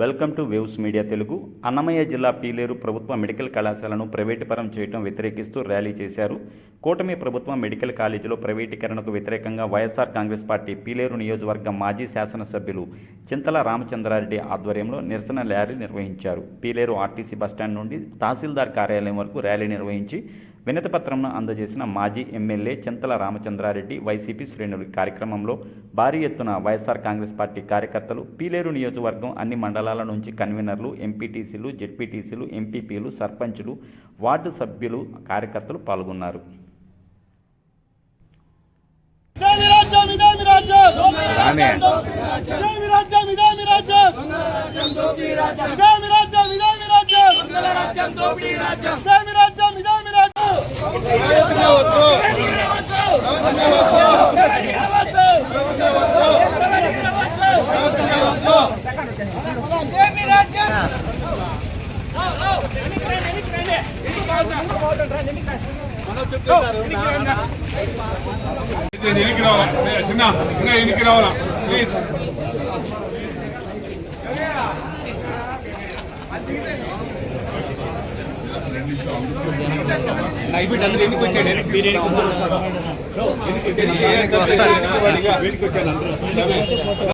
Welcome to waves media Telugu. Annamayya జిల్లా పీలేరు ప్రభుత్వ medical కళాశాలను ప్రైవేటీపరం చేయడం వ్యతిరేకిస్తూ ర్యాలీ చేశారు. కూటమి ప్రభుత్వం మెడికల్ కాలేజీలో ప్రైవేటీకరణకు వ్యతిరేకంగా వైఎస్ఆర్ కాంగ్రెస్ పార్టీ పీలేరు నియోజకవర్గం మాజీ శాసనసభ్యులు చింతల రామచంద్రారెడ్డి ఆధ్వర్యంలో నిరసన ర్యాలీ నిర్వహించారు. పీలేరు ఆర్టీసీ బస్టాండ్ నుండి తహసీల్దార్ కార్యాలయం వరకు ర్యాలీ నిర్వహించి వినతిపత్రంను అందజేసిన మాజీ ఎమ్మెల్యే చింతల రామచంద్రారెడ్డి వైసీపీ శ్రేణులు ఈ కార్యక్రమంలో భారీ ఎత్తున వైఎస్ఆర్ కాంగ్రెస్ పార్టీ కార్యకర్తలు పీలేరు నియోజకవర్గం అన్ని మండలాల నుంచి కన్వీనర్లు ఎంపీటీసీలు జెడ్పీటీసీలు ఎంపీపీలు సర్పంచులు వార్డు సభ్యులు కార్యకర్తలు పాల్గొన్నారు. రాజ్యం. రాజ్యం. రాజ్యం. ఎనికి రావాలా చిన్న ఇంకా ఎనికి రావాలా ప్లీజ్ అది నైబిట్ అందరూ ఎందుకు వచ్చాడు వచ్చాడు